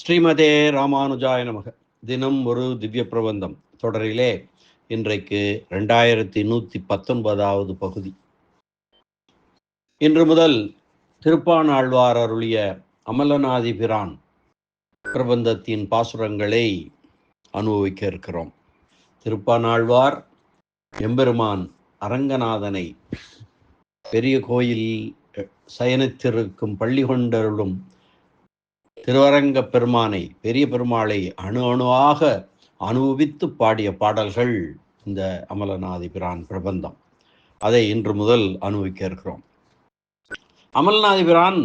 ஸ்ரீமதே ராமானுஜாய நமக. தினம் ஒரு திவ்ய பிரபந்தம். தொடரிலே இன்றைக்கு ரெண்டாயிரத்தி நூற்றி பத்தொன்பதாவது பகுதி. இன்று முதல் திருப்பானாழ்வார் அருளிய அமலநாதி பிரான் பிரபந்தத்தின் பாசுரங்களை அனுபவிக்க இருக்கிறோம். திருப்பானாழ்வார் எம்பெருமான் அரங்கநாதனை பெரிய கோயில் சயனித்திருக்கும் பள்ளி கொண்டருளும் திருவரங்க பெருமானை பெரிய பெருமாளை அணு அணுவாக அனுபவித்து பாடிய பாடல்கள் இந்த அமலநாதி பிரான் பிரபந்தம். அதை இன்று முதல் அனுபவிக்க இருக்கிறோம். அமல்நாதி பிரான்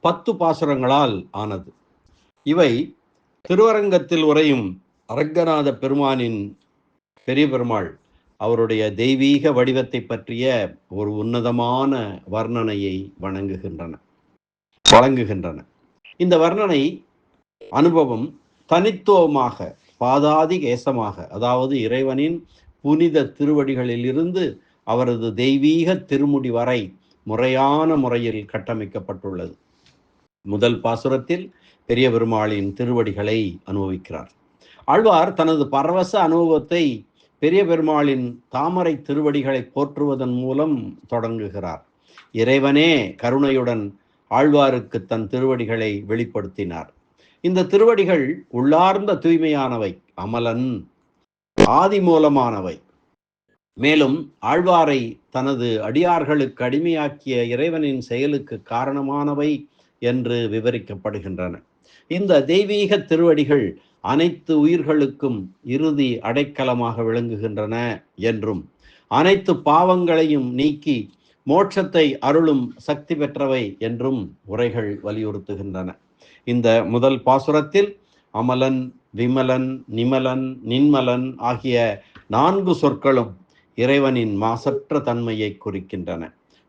பத்து பாசுரங்களால் ஆனது. இவை திருவரங்கத்தில் உரையும் அரங்கநாத பெருமானின் பெரிய பெருமாள் அவருடைய தெய்வீக வடிவத்தை பற்றிய ஒரு உன்னதமான வர்ணனையை வணங்குகின்றன வழங்குகின்றன. இந்த வர்ணனை அனுபவம் தனித்துவமாக பாதாதி கேசமாக அதாவது இறைவனின் புனித திருவடிகளிலிருந்து அவரது தெய்வீக திருமுடி வரை முறையான முறையில் கட்டமைக்கப்பட்டுள்ளது. முதல் பாசுரத்தில் பெரிய பெருமாளின் திருவடிகளை அனுபவிக்கிறார். ஆழ்வார் தனது பரவச அனுபவத்தை பெரிய பெருமாளின் தாமரை திருவடிகளை போற்றுவதன் மூலம் தொடங்குகிறார். இறைவனே கருணையுடன் ஆழ்வாருக்கு தன் திருவடிகளை வெளிப்படுத்தினார். இந்த திருவடிகள் உள்ளார்ந்த தூய்மையானவை அமலன் ஆதி மூலமானவை மேலும் ஆழ்வாரை தனது அடியார்களுக்கு அடிமையாக்கிய இறைவனின் செயலுக்கு காரணமானவை என்று விவரிக்கப்படுகின்றன. இந்த தெய்வீக திருவடிகள் அனைத்து உயிர்களுக்கும் இறுதி அடைக்கலமாக விளங்குகின்றன என்றும் அனைத்து பாவங்களையும் நீக்கி மோட்சத்தை அருளும் சக்தி பெற்றவை என்றும் உரைகள் வலியுறுத்துகின்றன. இந்த முதல் பாசுரத்தில் அமலன் விமலன் நிமலன் நின்மலன் ஆகிய நான்கு சொற்களும் இறைவனின் மாசற்ற தன்மையை குறிக்கின்றன.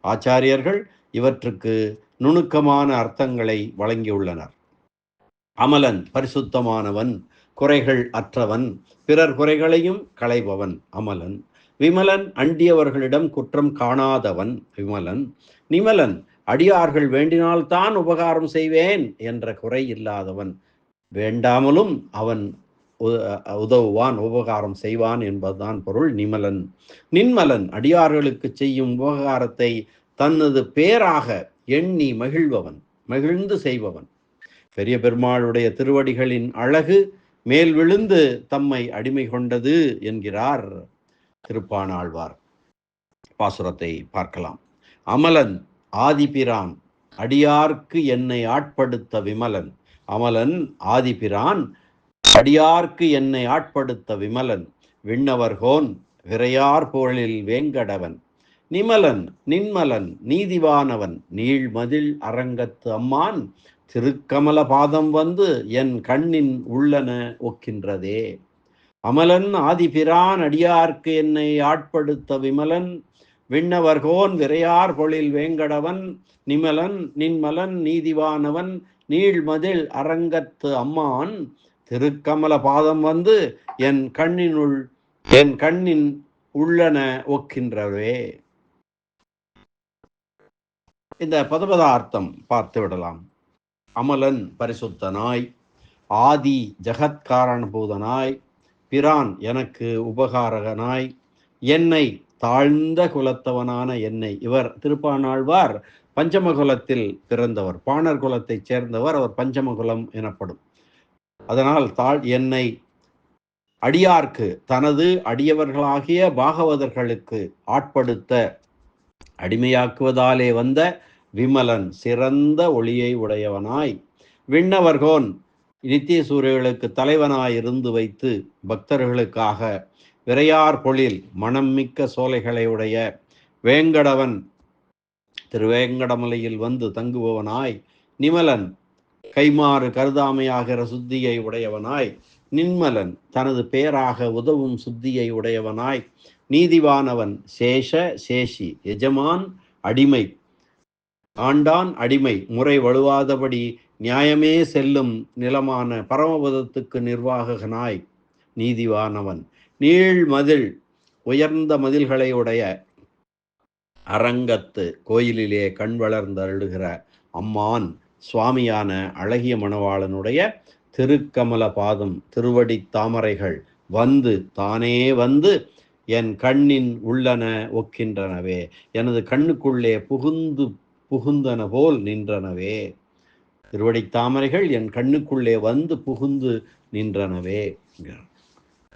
ஆச்சாரியர்கள் இவற்றுக்கு நுணுக்கமான அர்த்தங்களை வழங்கியுள்ளனர். அமலன் பரிசுத்தமானவன் குறைகள் அற்றவன் பிறர் குறைகளையும் களைபவன் அமலன். விமலன் அண்டியவர்களிடம் குற்றம் காணாதவன் விமலன். நிமலன் அடியார்கள் வேண்டினால்தான் உபகாரம் செய்வேன் என்ற குறை இல்லாதவன். வேண்டாமலும் அவன் உதவுவான் உபகாரம் செய்வான் என்பதுதான் பொருள் நிமலன். நின்மலன் அடியார்களுக்கு செய்யும் உபகாரத்தை தனது பேராக எண்ணி மகிழ்பவன் மகிழ்ந்து செய்பவன். பெரிய பெருமாளுடைய திருவடிகளின் அழகு மேல் விழுந்து தம்மை அடிமை கொண்டது என்கிறார். திருப்பானாழ்வார். பாசுரத்தை பார்க்கலாம். அமலன் ஆதிபிரான் அடியார்க்கு என்னை ஆட்படுத்த விமலன். அமலன் ஆதிபிரான் அடியார்க்கு என்னை ஆட்படுத்த விமலன். விண்ணவர்கோன் விரையார் போழில் வேங்கடவன். நிமலன் நின்மலன் நீதிவானவன். நீழ்மதில் அரங்கத்து அம்மான். திருக்கமல பாதம் வந்து என் கண்ணின் உள்ளன ஒக்கின்றதே. அமலன் ஆதிபிரான் அடியார்க்கு என்னை ஆட்படுத்த விமலன். விண்ணவர்கோன் விரையார் பொழில் வேங்கடவன். நிமலன் நின்மலன் நீதிவானவன். நீழ்மதில் அரங்கத்து அம்மான். திருக்கமல பாதம் வந்து என் கண்ணினுள் என் கண்ணின் உள்ளன ஒக்கின்றவே. இந்த பதபதார்த்தம் பார்த்து விடலாம். அமலன் பரிசுத்தனாய் ஆதி ஜகத்காரணபூதனாய். பிரான் எனக்கு உபகாரகனாய். என்னை தாழ்ந்த குலத்தவனான என்னை. இவர் திருப்பானாழ்வார். பஞ்சமகுலத்தில் பிறந்தவர். பாணர் குலத்தைச் சேர்ந்தவர். அவர் பஞ்சமகுலம் எனப்படும். அதனால் தாழ் என்னை அடியார்க்கு தனது அடியவர்களாகிய பாகவதர்களுக்கு ஆட்படுத்த அடிமையாக்குவதாலே வந்த விமலன் சிறந்த ஒளியை உடையவனாய். விண்ணவர்கோன் நித்திய சூரியர்களுக்கு தலைவனாய் இருந்து வைத்து பக்தர்களுக்காக விரையார் பொழில் மனம் மிக்க சோலைகளை உடைய வேங்கடவன் திருவேங்கடமலையில் வந்து தங்குபவனாய் நிமலன் கைமாறு கருதாமையாகிற சுத்தியை உடையவனாய் நின்மலன் தனது பேராக உதவும் சுத்தியை உடையவனாய் நீதிவானவன் சேஷ சேஷி எஜமான் அடிமை ஆண்டான் அடிமை முறை வலுவாதபடி நியாயமே செல்லும் நிலமான பரமபதத்துக்கு நிர்வாககனாய் நீதிவானவன். நீள் மதில் உயர்ந்த மதில்களை உடைய அரங்கத்து கோயிலிலே கண் வளர்ந்து அருளுகிற அம்மான் சுவாமியான அழகிய மணவாளனுடைய திருக்கமல பாதம் திருவடி தாமரைகள் வந்து தானே வந்து என் கண்ணின் உள்ளன ஒக்கின்றனவே. எனது கண்ணுக்குள்ளே புகுந்து புகுந்தன போல் நின்றனவே. திருவடி தாமரைகள் என் கண்ணுக்குள்ளே வந்து புகுந்து நின்றனவே.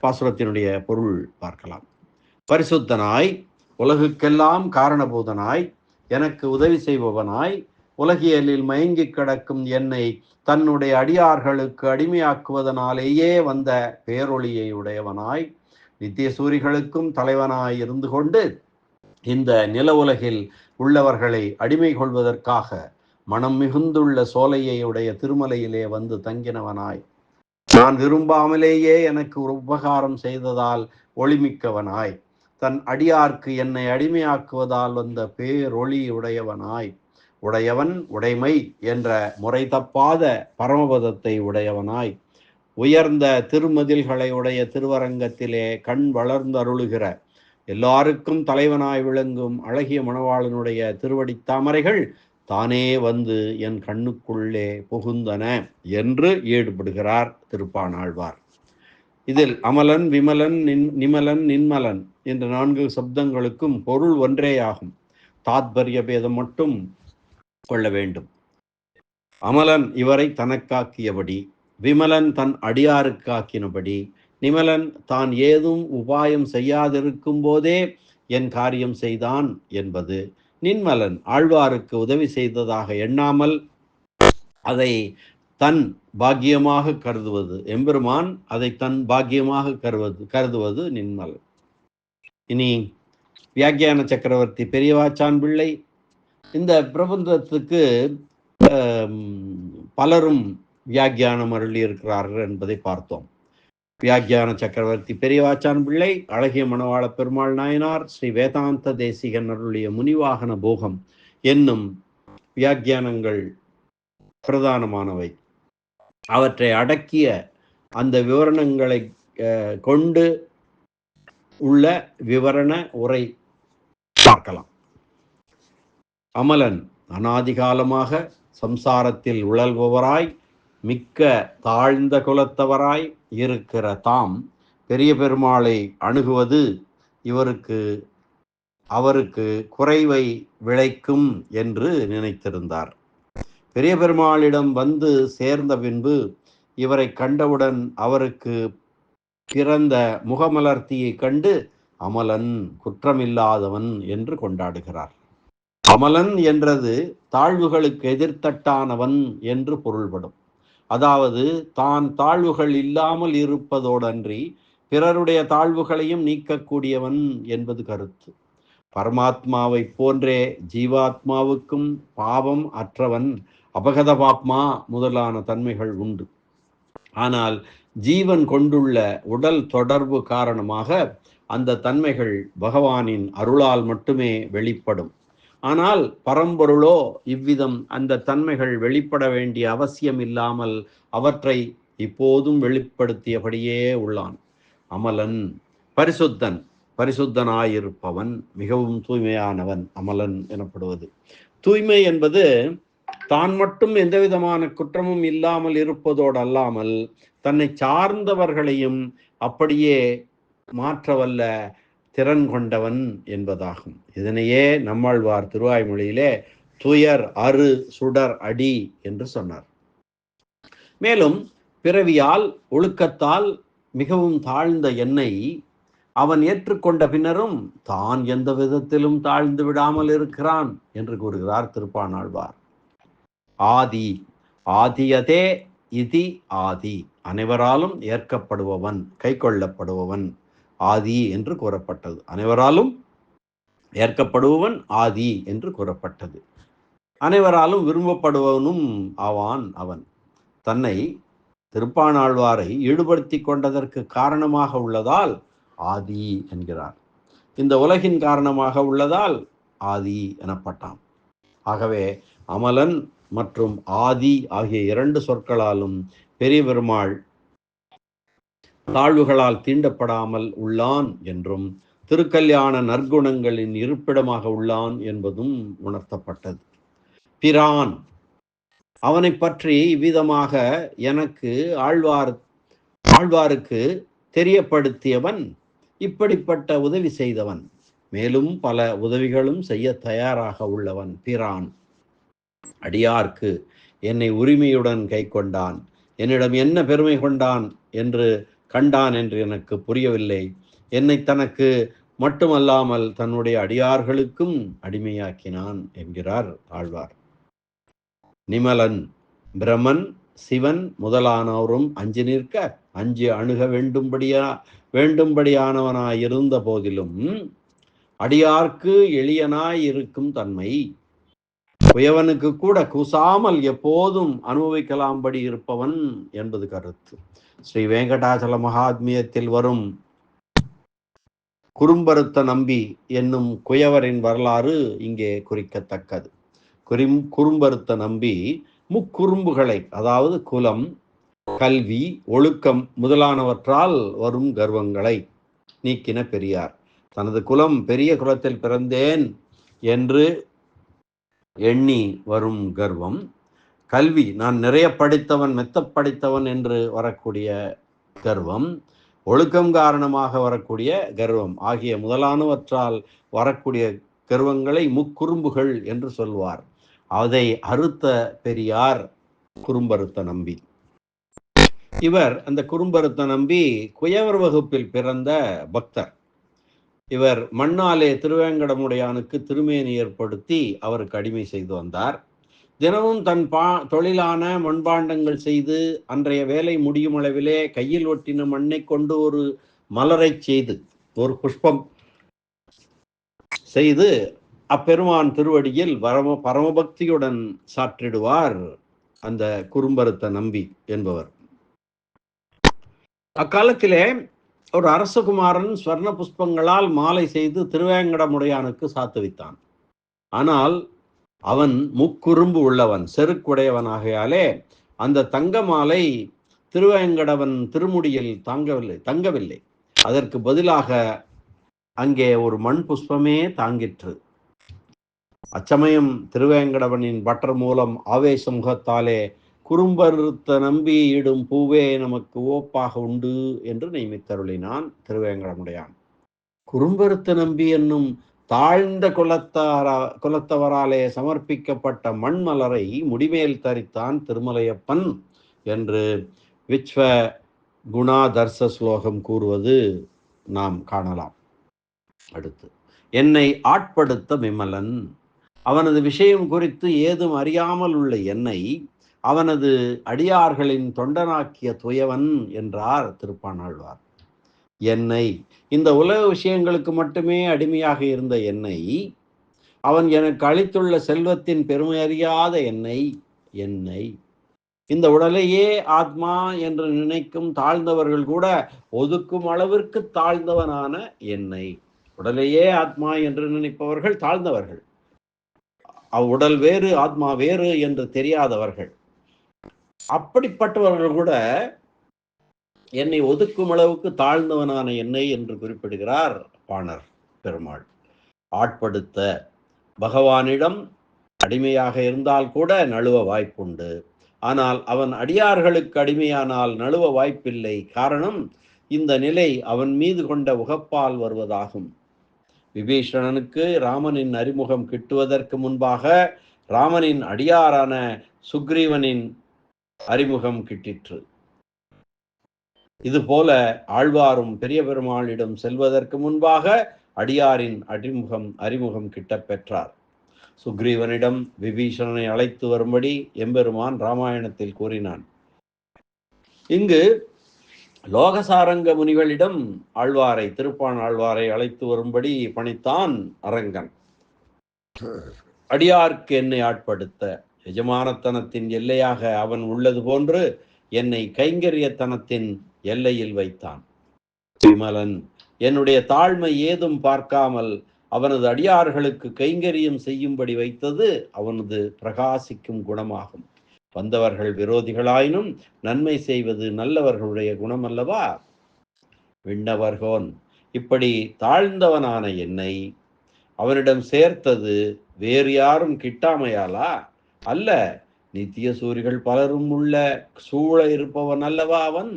பாசுரத்தினுடைய பொருள் பார்க்கலாம். பரிசுத்தனாய் உலகுக்கெல்லாம் காரணபூதனாய் எனக்கு உதவி செய்பவனாய் உலகியலில் மயங்கி கிடக்கும் என்னை தன்னுடைய அடியார்களுக்கு அடிமையாக்குவதனாலேயே வந்த பேரொளியை உடையவனாய் நித்திய சூரிகளுக்கும் தலைவனாய் இருந்து கொண்டு இந்த நில உலகில் உள்ளவர்களை அடிமை கொள்வதற்காக மனம் மிகுந்துள்ள சோலையை உடைய திருமலையிலே வந்து தங்கினவனாய். நான் விரும்பாமலேயே எனக்கு ஒரு உபகாரம் செய்ததால் ஒளிமிக்கவனாய். தன் அடியார்க்கு என்னை அடிமையாக்குவதால் வந்த பேரொளி உடையவனாய். உடையவன் உடைமை என்ற முறை தப்பாத பரமபதத்தை உடையவனாய். உயர்ந்த திருமதில்களை உடைய திருவரங்கத்திலே கண் வளர்ந்தருளுகிற எல்லாருக்கும் தலைவனாய் விளங்கும் அழகிய மணவாளனுடைய திருவடி தாமரைகள் தானே வந்து என் கண்ணுக்குள்ளே புகுந்தன என்று ஈடுபடுகிறார் திருப்பானாழ்வார். இதில் அமலன் விமலன் நின் நிமலன் நின்மலன் என்ற நான்கு சப்தங்களுக்கும் பொருள் ஒன்றேயாகும். தாத்பரிய பேதம் மட்டும் கொள்ள வேண்டும். அமலன் இவரை தனக்காக்கியபடி விமலன் தன் அடியாருக்காக்கினபடி நிமலன் தான் ஏதும் உபாயம் செய்யாதிருக்கும் போதே என் காரியம் செய்தான் என்பது. நின்மலன் ஆழ்வாருக்கு உதவி செய்ததாக எண்ணாமல் அதை தன் பாக்கியமாக கருதுவது. எம்பெருமான் அதை தன் பாக்கியமாக கருவது கருதுவது நின்மலன். இனி வியாக்கியான சக்கரவர்த்தி பெரியவாச்சான் பிள்ளை இந்த பிரபந்தத்துக்கு பலரும் வியாக்கியானம் அருளி இருக்கிறார்கள் என்பதை பார்த்தோம். வியாக்கியான சக்கரவர்த்தி பெரியவாச்சான் பிள்ளை அழகிய மணவாள பெருமாள் நாயனார் ஸ்ரீ வேதாந்த தேசிகன் அருளிய முனிவாகன போகம் என்னும் வியாக்கியானங்கள் பிரதானமானவை. அவற்றை அடக்கிய அந்த விவரணங்களை கொண்டு உள்ள விவரண உரை பார்க்கலாம். அமலன் அனாதிகாலமாக சம்சாரத்தில் உழல்பவராய் மிக்க தாழ்ந்த குலத்தவராய் இருக்கிற தாம் பெரிய பெருமாளை அணுகுவது இவருக்கு அவருக்கு குறைவை விளைக்கும் என்று நினைத்திருந்தார். பெரிய பெருமாளிடம் வந்து சேர்ந்த பின்பு இவரை கண்டவுடன் அவருக்கு பிறந்த முகமலர்த்தியை கண்டு அமலன் குற்றமில்லாதவன் என்று கொண்டாடுகிறார். அமலன் என்றது தாழ்வுகளுக்கு எதிர்த்தட்டானவன் என்று பொருள்படும். அதாவது தான் தாழ்வுகள் இல்லாமல் இருப்பதோடன்றி பிறருடைய தாழ்வுகளையும் நீக்கக்கூடியவன் என்பது கருத்து. பரமாத்மாவை போன்றே ஜீவாத்மாவுக்கும் பாவம் அற்றவன் அபகத பாப்மா முதலான தன்மைகள் உண்டு. ஆனால் ஜீவன் கொண்டுள்ள உடல் தொடர்பு காரணமாக அந்த தன்மைகள் பகவானின் அருளால் மட்டுமே வெளிப்படும். ஆனால் பரம்பொருளோ இவ்விதம் அந்த தன்மைகள் வெளிப்பட வேண்டிய அவசியம் இல்லாமல் அவற்றை இப்போதும் வெளிப்படுத்தியபடியே உள்ளான். அமலன் பரிசுத்தன் பரிசுத்தனாயிருப்பவன் மிகவும் தூய்மையானவன் அமலன் எனப்படுவது. தூய்மை என்பது தான் மட்டும் எந்த விதமான குற்றமும் இல்லாமல் இருப்பதோடு அல்லாமல் தன்னை சார்ந்தவர்களையும் அப்படியே மாற்றவல்ல திறன் கொண்டவன் என்பதாகும். இதனையே நம்மாழ்வார் திருவாய்மொழியிலே துயர் அரு சுடர் அடி என்று சொன்னார். மேலும் பிறவியால் ஒழுக்கத்தால் மிகவும் தாழ்ந்த என்னை அவன் ஏற்றுக்கொண்ட பின்னரும் தான் எந்த விதத்திலும் தாழ்ந்து விடாமல் இருக்கிறான் என்று கூறுகிறார் திருப்பானாழ்வார். ஆதி ஆதியதே இதி ஆதி. அனைவராலும் ஏற்கப்படுபவன் கை கொள்ளப்படுபவன் ஆதி என்று கூறப்பட்டது. அனைவராலும் ஏற்கப்படுபவன் ஆதி என்று கூறப்பட்டது. அனைவராலும் விரும்பப்படுபவனும் ஆவான் அவன். தன்னை திருப்பானாழ்வாரை ஈடுபடுத்தி கொண்டதற்கு காரணமாக உள்ளதால் ஆதி என்கிறார். இந்த உலகின் காரணமாக உள்ளதால் ஆதி எனப்பட்டான். ஆகவே அமலன் மற்றும் ஆதி ஆகிய இரண்டு சொற்களாலும் பெரிய பெருமாள் தாழ்வுகளால் தீண்டப்படாமல் உள்ளான் என்றும் திருக்கல்யாண நற்குணங்களின் இருப்பிடமாக உள்ளான் என்பதும் உணர்த்தப்பட்டது. பிரான். அவனை பற்றி இவ்விதமாக எனக்கு ஆழ்வார் ஆழ்வாருக்கு தெரியப்படுத்தியவன் இப்படிப்பட்ட உதவி செய்தவன். மேலும் பல உதவிகளும் செய்ய தயாராக உள்ளவன் பிரான். அடியார்க்கு என்னை உரிமையுடன் கை கொண்டான் என்னிடம் என்ன பெருமை கொண்டான் என்று கண்டான் என்று எனக்கு புரியவில்லை. என்னை தனக்கு மட்டுமல்லாமல் தன்னுடைய அடியார்களுக்கும் அடிமையாக்கினான் என்கிறார் ஆழ்வார். நிமலன் பிரமன் சிவன் முதலானோரும் அஞ்சு நிற்க அஞ்சு அணுக வேண்டும்படியா வேண்டும்படியானவனாய் இருந்த போதிலும் அடியார்க்கு எளியனாய் இருக்கும் தன்மை. குயவனுக்கு கூட கூசாமல் எப்போதும் அனுபவிக்கலாம்படி இருப்பவன் என்பது கருத்து. ஸ்ரீ வேங்கடாசல மகாத்மியத்தில் வரும் குறும்பருத்த நம்பி என்னும் குயவரின் வரலாறு இங்கே குறிக்கத்தக்கது. குறிம் குறும்பருத்த நம்பி முக்குறும்புகளை அதாவது குலம் கல்வி ஒழுக்கம் முதலானவற்றால் வரும் கர்வங்களை நீக்கின பெரியார். தனது குலம் பெரிய குலத்தில் பிறந்தேன் என்று எண்ணி வரும் கர்வம் கல்வி நான் நிறைய படித்தவன் மெத்த படித்தவன் என்று வரக்கூடிய கர்வம் ஒழுக்கம் காரணமாக வரக்கூடிய கர்வம் ஆகிய முதலானவற்றால் வரக்கூடிய கர்வங்களை முக்குறும்புகள் என்று சொல்வார். அதை அறுத்த பெரியார் குறும்பருத்த நம்பி. இவர் அந்த குறும்பருத்த நம்பி குயவர் வகுப்பில் பிறந்த பக்தர். இவர் மண்ணாலே திருவேங்கடமுடையானுக்கு திருமேனி ஏற்படுத்தி அவருக்கு அடிமை செய்து வந்தார். தினமும் தன் பா தொழிலான மண்பாண்டங்கள் செய்து அன்றைய வேலை முடியும் அளவிலே கையில் ஒட்டின மண்ணை கொண்டு ஒரு மலரை செய்து ஒரு புஷ்பம் செய்து அப்பெருமான் திருவடியில் பரம பரமபக்தியுடன் சாற்றிடுவார் அந்த குறும்பருத்த நம்பி என்பவர். அக்காலத்திலே ஒரு அரசகுமாரன் ஸ்வர்ண புஷ்பங்களால் மாலை செய்து திருவேங்கடமுடையானுக்கு சாத்துவித்தான் ஆனால் அவன் முக்குறும்பு உள்ளவன் செருக்குடையவனாகையாலே அந்த தங்க மாலை திருவேங்கடவன் திருமுடியில் தாங்கவில்லை தங்கவில்லை. அதற்கு பதிலாக அங்கே ஒரு மண் புஷ்பமே தாங்கிற்று. அச்சமயம் திருவேங்கடவனின் பட்டர் மூலம் ஆவேச முகத்தாலே குறும்பருத்த நம்பி இடும் பூவே நமக்கு ஓப்பாக உண்டு என்று நியமித்தருளினான் திருவேங்கடமுடையான். குறும்பருத்த நம்பி என்னும் தாழ்ந்த குலத்தாரா குலத்தவராலே சமர்ப்பிக்கப்பட்ட மண்மலரை முடிமேல் தரித்தான் திருமலையப்பன் என்று விஸ்வ குணாதர்ச ஸ்லோகம் கூறுவது நாம் காணலாம். அடுத்து என்னை ஆட்படுத்த விமலன். அவனது விஷயம் குறித்து ஏதும் அறியாமல் உள்ள என்னை அவனது அடியார்களின் தொண்டனாக்கிய துயவன் என்றார் திருப்பானாழ்வார் என்னை இந்த உலக விஷயங்களுக்கு மட்டுமே அடிமையாக இருந்த என்னை அவன் எனக்கு அளித்துள்ள செல்வத்தின் பெருமை அறியாத என்னை என்னை இந்த உடலையே ஆத்மா என்று நினைக்கும் தாழ்ந்தவர்கள் கூட ஒதுக்கும் அளவிற்கு தாழ்ந்தவனான என்னை உடலையே ஆத்மா என்று நினைப்பவர்கள் தாழ்ந்தவர்கள். அவ்வுடல் வேறு ஆத்மா வேறு என்று தெரியாதவர்கள். அப்படிப்பட்டவர்கள் கூட என்னை ஒதுக்கும் அளவுக்கு தாழ்ந்தவனான என்னை என்று குறிப்பிடுகிறார் பாணர் பெருமாள். ஆட்படுத்த பகவானிடம் அடிமையாக இருந்தால் கூட நழுவ வாய்ப்புண்டு. ஆனால் அவன் அடியார்களுக்கு அடிமையானால் நழுவ வாய்ப்பில்லை. காரணம் இந்த நிலை அவன் மீது கொண்ட உகப்பால் வருவதாகும். விபீஷணனுக்கு ராமனின் அறிமுகம் கிட்டுவதற்கு முன்பாக ராமனின் அடியாரான சுக்ரீவனின் அறிமுகம் கிட்டிற்று. இதுபோல ஆழ்வாரும் பெரிய பெருமாளிடம் செல்வதற்கு முன்பாக அடியாரின் அறிமுகம் அறிமுகம் கிட்ட பெற்றார் சுக்ரீவனிடம் விபீஷணனை அழைத்து வரும்படி எம்பெருமான் ராமாயணத்தில் கூறினான். இங்கு லோகசாரங்க முனிகளிடம் ஆழ்வாரை திருப்பான் ஆழ்வாரை அழைத்து வரும்படி பணித்தான் அரங்கன். அடியார்க்கு என்னை ஆட்படுத்த எஜமானத்தனத்தின் எல்லையாக அவன் உள்ளது போன்று என்னை கைங்கரியத்தனத்தின் எல்லையில் வைத்தான். விமலன் என்னுடைய தாழ்மை ஏதும் பார்க்காமல் அவனது அடியார்களுக்கு கைங்கரியம் செய்யும்படி வைத்தது அவனது பிரகாசிக்கும் குணமாகும். வந்தவர்கள் விரோதிகளாயினும் நன்மை செய்வது நல்லவர்களுடைய குணம் அல்லவா விண்ணவர்கோன் இப்படி தாழ்ந்தவனான என்னை அவனிடம் சேர்த்தது வேறு யாரும் கிட்டாமையாலா அல்ல நித்திய சூரிகள் பலரும் உள்ள சூழ இருப்பவன் அல்லவா அவன்?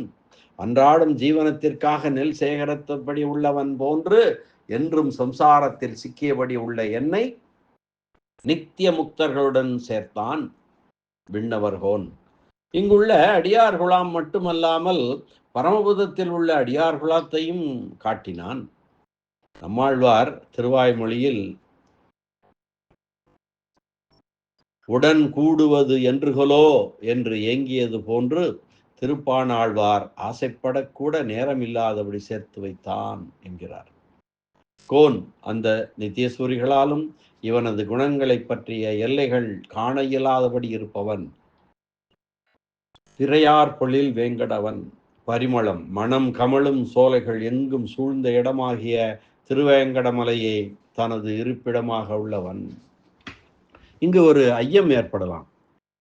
அன்றாடும் ஜீவனத்திற்காக நெல் சேகரித்தபடி உள்ளவன் போன்று என்றும் சம்சாரத்தில் சிக்கியபடி உள்ள என்னை நித்திய முக்தர்களுடன் சேர்த்தான் விண்ணவர்கோன். இங்குள்ள அடியார் குலாம் மட்டுமல்லாமல் பரமபுதத்தில் உள்ள அடியார் குலாத்தையும் காட்டினான். நம்மாழ்வார் திருவாய்மொழியில் உடன் கூடுவது என்றுகளோ என்று ஏங்கியது போன்று திருப்பானாழ்வார் ஆசைப்படக்கூட நேரமில்லாதபடி சேர்த்து வைத்தான் என்கிறார். கோன் அந்த நித்தியசூரிகளாலும் இவனது குணங்களை பற்றிய எல்லைகள் காண இயலாதபடி இருப்பவன். திரையார் பொழில் வேங்கடவன் பரிமளம் மனம் கமழும் சோலைகள் எங்கும் சூழ்ந்த இடமாகிய திருவேங்கடமலையே தனது இருப்பிடமாக உள்ளவன். இங்கு ஒரு ஐயம் ஏற்படலாம்.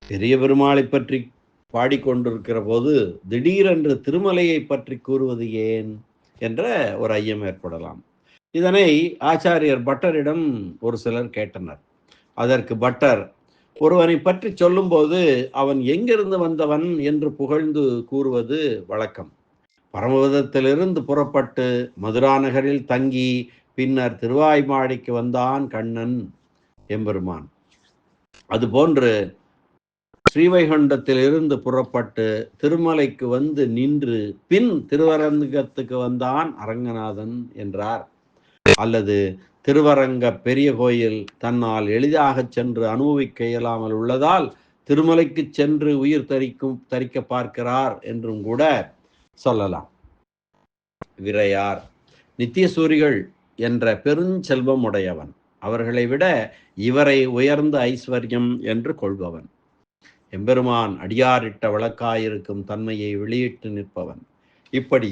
பெரிய பெருமாளை பற்றி பாடிக்கொண்டிருக்கிற போது திடீரென்று திருமலையை பற்றி கூறுவது ஏன் என்ற ஒரு ஐயம் ஏற்படலாம். இதனை ஆச்சாரியர் பட்டரிடம் ஒரு சிலர் கேட்டனர். அதற்கு பட்டர் ஒருவனை பற்றி சொல்லும்போது அவன் எங்கிருந்து வந்தவன் என்று புகழ்ந்து கூறுவது வழக்கம். பரமபதத்திலிருந்து புறப்பட்டு மதுரா நகரில் தங்கி பின்னர் திருவாய்மாடிக்கு வந்தான் கண்ணன் எம்பெருமான். அதுபோன்று ஸ்ரீவைகுண்டத்திலிருந்து புறப்பட்டு திருமலைக்கு வந்து நின்று பின் திருவரங்கத்துக்கு வந்தான் அரங்கநாதன் என்றார். அல்லது திருவரங்க பெரிய கோயில் தன்னால் எளிதாக சென்று அனுபவிக்க இயலாமல் உள்ளதால் திருமலைக்கு சென்று உயிர் தரிக்கும் தரிக்க பார்க்கிறார் என்றும் கூட சொல்லலாம். விரையார் நித்தியசூரிகள் என்ற பெருஞ்செல்வம் உடையவன் அவர்களை விட இவரை உயர்ந்த ஐஸ்வர்யம் என்று கொள்பவன். எம்பெருமான் அடியாரிட்ட வழக்காயிருக்கும் தன்மையை வெளியிட்டு நிற்பவன். இப்படி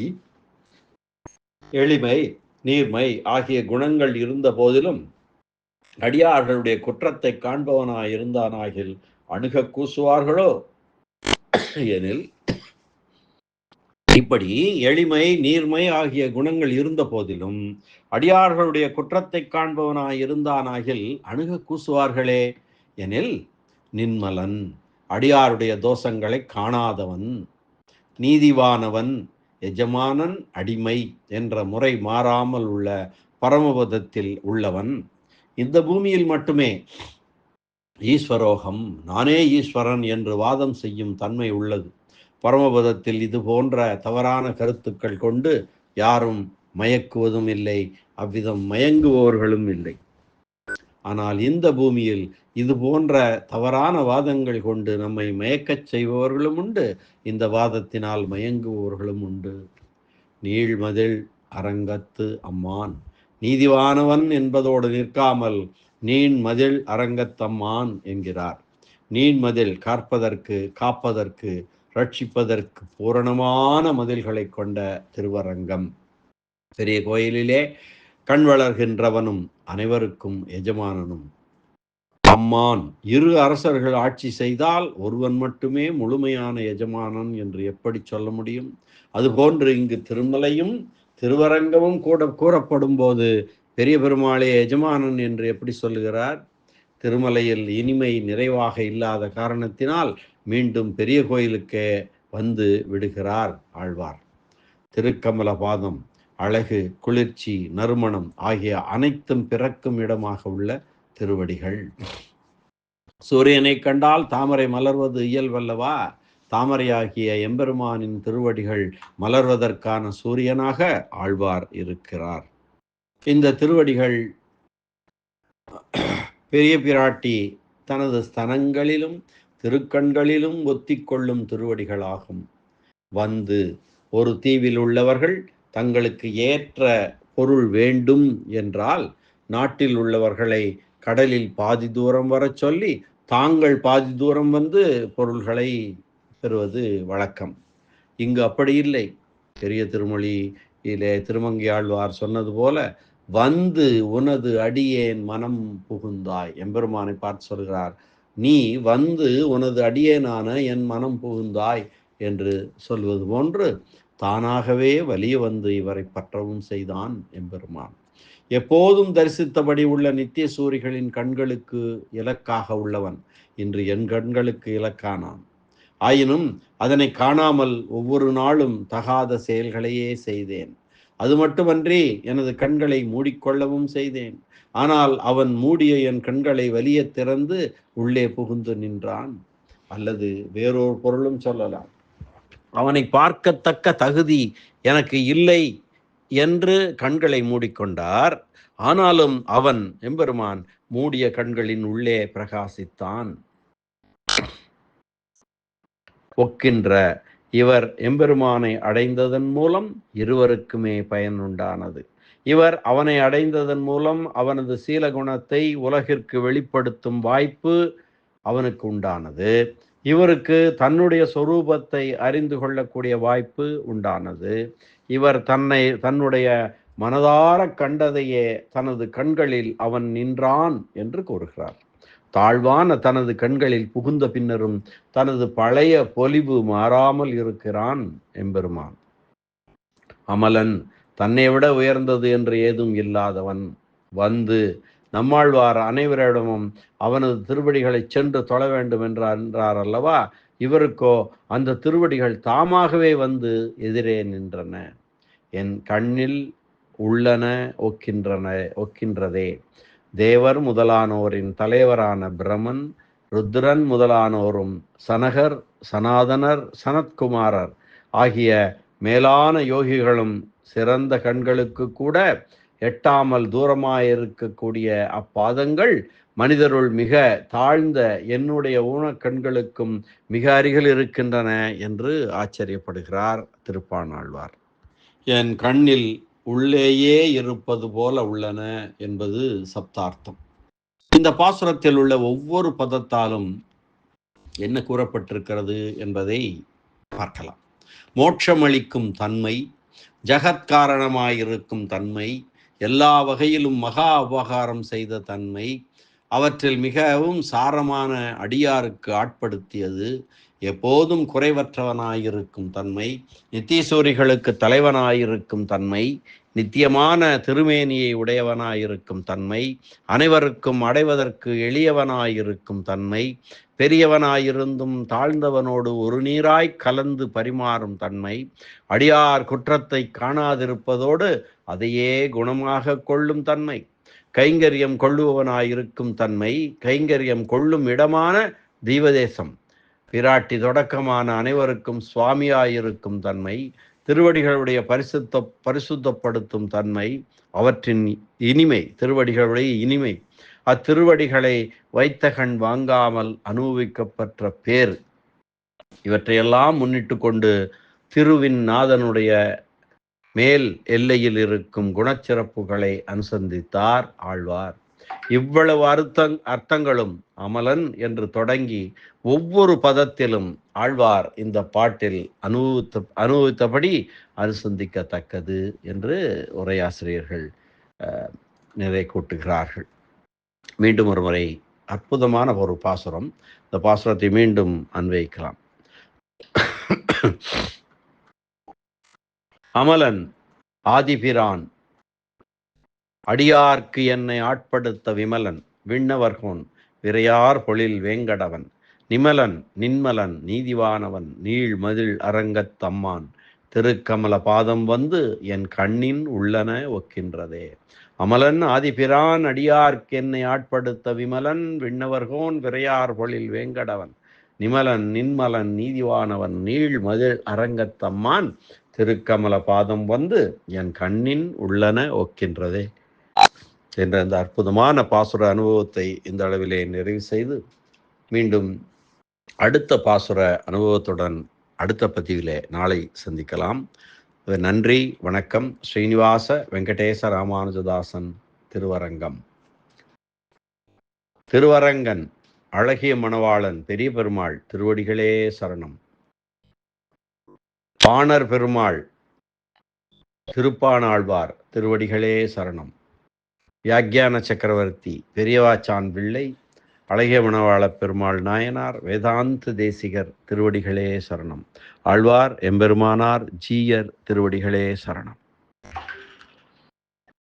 எளிமை நீர்மை ஆகிய குணங்கள் இருந்த போதிலும் அடியார்களுடைய குற்றத்தை காண்பவனாய் இருந்தானாகில் அணுக கூசுவார்களோ? எனில் இப்படி எளிமை நீர்மை ஆகிய குணங்கள் இருந்த போதிலும் அடியார்களுடைய குற்றத்தை காண்பவனாய் இருந்தானாகில் அணுக கூசுவார்களே? எனில் நின்மலன். அடியாருடைய தோஷங்களை காணாதவன் நீதிவானவன் எஜமானன் அடிமை என்ற முறை மாறாமல் உள்ள பரமபதத்தில் உள்ளவன். இந்த பூமியில் மட்டுமே ஈஸ்வரோகம் நானே ஈஸ்வரன் என்று வாதம் செய்யும் தன்மை உள்ளது. பரமபதத்தில் இது போன்ற தவறான கருத்துக்கள் கொண்டு யாரும் மயக்குவதும் இல்லை அவ்விதம் மயங்குபவர்களும் இல்லை. ஆனால் இந்த பூமியில் இது போன்ற தவறான வாதங்கள் கொண்டு நம்மை மயக்கச் செய்பவர்களும் உண்டு. இந்த வாதத்தினால் மயங்குபவர்களும் உண்டு. நீழ்மதில் அரங்கத்து அம்மான். நீதிவானவன் என்பதோடு நிற்காமல் நீண் மதில் அரங்கத்தம்மான் என்கிறார். நீண்மதில் காற்பதற்கு காப்பதற்கு ரட்சிப்பதற்கு பூரணமான மதில்களை கொண்ட திருவரங்கம். பெரிய கோயிலிலே கண் வளர்கின்றவனும் அனைவருக்கும் எஜமானனும். அம்மான் இரு அரசர்கள் ஆட்சி செய்தால் ஒருவன் மட்டுமே முழுமையான எஜமானன் என்று எப்படி சொல்ல முடியும்? அதுபோன்று இங்கு திருமலையும் திருவரங்கமும் கூட கூறப்படும் போது பெரிய பெருமாளே எஜமானன் என்று எப்படி சொல்லுகிறார்? திருமலையில் இனிமை நிறைவாக இல்லாத காரணத்தினால் மீண்டும் பெரிய கோயிலுக்கே வந்து விடுகிறார் ஆழ்வார். திருக்கமல பாதம் அழகு குளிர்ச்சி நறுமணம் ஆகிய அனைத்தும் பிறக்கும் இடமாக உள்ள திருவடிகள். சூரியனை கண்டால் தாமரை மலர்வது இயல்பல்லவா தாமரையாகிய எம்பெருமானின் திருவடிகள் மலர்வதற்கான சூரியனாக ஆழ்வார் இருக்கிறார். இந்த திருவடிகள் பெரிய பிராட்டி தனது ஸ்தனங்களிலும் திருக்கண்களிலும் ஒத்திக்கொள்ளும் திருவடிகளாகும். வந்து ஒரு தீவில் உள்ளவர்கள் தங்களுக்கு ஏற்ற பொருள் வேண்டும் என்றால் நாட்டில் உள்ளவர்களை கடலில் பாதி தூரம் வரச் சொல்லி தாங்கள் பாதி தூரம் வந்து பொருள்களை பெறுவது வழக்கம். இங்கு அப்படி இல்லை. பெரிய திருமொழியிலே திருமங்கையாழ்வார் சொன்னது போல வந்து உனது அடியேன் மனம் புகுந்தாய். எம்பெருமானை பார்த்து சொல்கிறார் நீ வந்து உனது அடியேனான என் மனம் புகுந்தாய் என்று சொல்வது போன்று தானாகவே வலிய வந்து இவரை பற்றவும் செய்தான் எம்பெருமான். எப்போதும் தரிசித்தபடி உள்ள நித்திய சூரிகளின் கண்களுக்கு இலக்காக உள்ளவன். இன்று என் கண்களுக்கு இலக்கானான். ஆயினும் அதனை காணாமல் ஒவ்வொரு நாளும் தகாத செயல்களையே செய்தேன். அது மட்டுமன்றி எனது கண்களை மூடிக்கொள்ளவும் செய்தேன். ஆனால் அவன் மூடிய என் கண்களை வலிய திறந்து உள்ளே புகுந்து நின்றான். அல்லது வேறொரு பொருளும் சொல்லலாம். அவனை பார்க்கத்தக்க தகுதி எனக்கு இல்லை என்று கண்களை மூடிக்கொண்டார். ஆனாலும் அவன் எம்பெருமான் மூடிய கண்களின் உள்ளே பிரகாசித்தான். ஒக்கின்ற இவர் எம்பெருமானை அடைந்ததன் மூலம் இருவருக்குமே பயன் உண்டானது. இவர் அவனை அடைந்ததன் மூலம் அவனது சீலகுணத்தை உலகிற்கு வெளிப்படுத்தும் வாய்ப்பு அவனுக்கு உண்டானது. இவருக்கு தன்னுடைய சொரூபத்தை அறிந்து கொள்ளக்கூடிய வாய்ப்பு உண்டானது. இவர் தன்னை தன்னுடைய மனதார கண்டதையே தனது கண்களில் அவன் நின்றான் என்று கூறுகிறார். தாழ்வான தனது கண்களில் புகுந்த பின்னரும் தனது பழைய பொலிவு மாறாமல் இருக்கிறான் எம்பெருமான். அமலன் தன்னை விட உயர்ந்தது என்று ஏதும் இல்லாதவன் வந்து நம்மாழ்வார் அனைவரிடமும் அவனது திருவடிகளை சென்று தொழ வேண்டும் என்றார் அல்லவா? இவருக்கோ அந்த திருவடிகள் தாமாகவே வந்து எதிரே நின்றன. என் கண்ணில் உள்ளன ஒக்கின்றன ஒக்கின்றதே. தேவர் முதலானோரின் தலைவரான பிரமன் ருத்ரன் முதலானோரும் சனகர் சனாதனர் சனத்குமாரர் ஆகிய மேலான யோகிகளும் சிறந்த கண்களுக்கு கூட எட்டாமல் தூரமாயிருக்கக்கூடிய அப்பாதங்கள் மனிதருள் மிக தாழ்ந்த என்னுடைய ஊனக்கண்களுக்கும் மிக அருகில் இருக்கின்றன என்று ஆச்சரியப்படுகிறார் திருப்பானாழ்வார். என் கண்ணில் உள்ளேயே இருப்பது போல உள்ளன என்பது சப்தார்த்தம். இந்த பாசுரத்தில் உள்ள ஒவ்வொரு பதத்தாலும் என்ன கூறப்பட்டிருக்கிறது என்பதை பார்க்கலாம். மோட்சமளிக்கும் தன்மை ஜகத்காரணமாயிருக்கும் தன்மை எல்லா வகையிலும் மகா உபகாரம் செய்த தன்மை அவற்றில் மிகவும் சாரமான அடியாருக்கு ஆட்படுத்தியது. எப்போதும் குறைவற்றவனாயிருக்கும் தன்மை நித்தியசூரிகளுக்கு தலைவனாயிருக்கும் தன்மை நித்தியமான திருமேனியை உடையவனாயிருக்கும் தன்மை அனைவருக்கும் அடைவதற்கு எளியவனாயிருக்கும் தன்மை பெரியவனாயிருந்தும் தாழ்ந்தவனோடு ஒரு நீராய் கலந்து பரிமாறும் தன்மை அடியார் குற்றத்தை காணாதிருப்பதோடு அதையே குணமாக கொள்ளும் தன்மை கைங்கரியம் கொள்ளுபவனாயிருக்கும் தன்மை கைங்கரியம் கொள்ளும் இடமான தீவதேசம் பிராட்டி தொடக்கமான அனைவருக்கும் சுவாமியாயிருக்கும் தன்மை திருவடிகளுடைய பரிசுத்த பரிசுத்தப்படுத்தும் தன்மை அவற்றின் இனிமை திருவடிகளுடைய இனிமை அத்திருவடிகளை வைத்த கண் வாங்காமல் அனுபவிக்கப்பட்ட பேர். இவற்றையெல்லாம் முன்னிட்டு கொண்டு திருவின் நாதனுடைய மேல் எல்லையில் இருக்கும் குணச்சிறப்புகளை அனுசந்தித்தார் ஆழ்வார். இவ்வளவு அர்த்தங் அர்த்தங்களும் அமலன் என்று தொடங்கி ஒவ்வொரு பதத்திலும் ஆழ்வார் இந்த பாட்டில் அனுபவித்த அனுபவித்தபடி அனுசந்திக்கத்தக்கது என்று உரையாசிரியர்கள் நிறை கூட்டுகிறார்கள். மீண்டும் ஒரு முறை அற்புதமான ஒரு பாசுரம். இந்த பாசுரத்தை மீண்டும் அன்வைக்கலாம் அமலன் ஆதிபிரான் அடியார்க்கு என்னை ஆட்படுத்த விமலன் விண்ணவர்கோன் விரையார் பொழில் வேங்கடவன் நிமலன் நின்மலன் நீதிவானவன் நீள் மதில் அரங்கத்தம்மான் திருக்கமல பாதம் வந்து என் கண்ணின் உள்ளன ஒக்கின்றதே. அமலன் ஆதிபிரான் அடியார்க்கு என்னை ஆட்படுத்த விமலன் விண்ணவர்கோன் விரையார் பொழில் வேங்கடவன். நிமலன் நின்மலன் நீதிவானவன் நீள் மதில் அரங்கத்தம்மான் திருக்கமல பாதம் வந்து என் கண்ணின் உள்ளன ஒக்கின்றதே. என்ற அந்த அற்புதமான பாசுர அனுபவத்தை இந்த அளவிலே நிறைவு செய்து மீண்டும் அடுத்த பாசுர அனுபவத்துடன் அடுத்த பதிவிலே நாளை சந்திக்கலாம். நன்றி வணக்கம். ஸ்ரீனிவாச வெங்கடேச ராமானுஜதாசன் திருவரங்கம். திருவரங்கன் அழகிய மணவாளன் பெரிய பெருமாள் திருவடிகளே சரணம். பாணர் பெருமாள் திருப்பானாழ்வார் திருவடிகளே சரணம். வியாக்கியான சக்கரவர்த்தி பெரியவாச்சான் பிள்ளை அழகிய மணவாள பெருமாள் நாயனார் வேதாந்த தேசிகர் திருவடிகளே சரணம். ஆழ்வார் எம்பெருமானார் ஜீயர் திருவடிகளே சரணம்.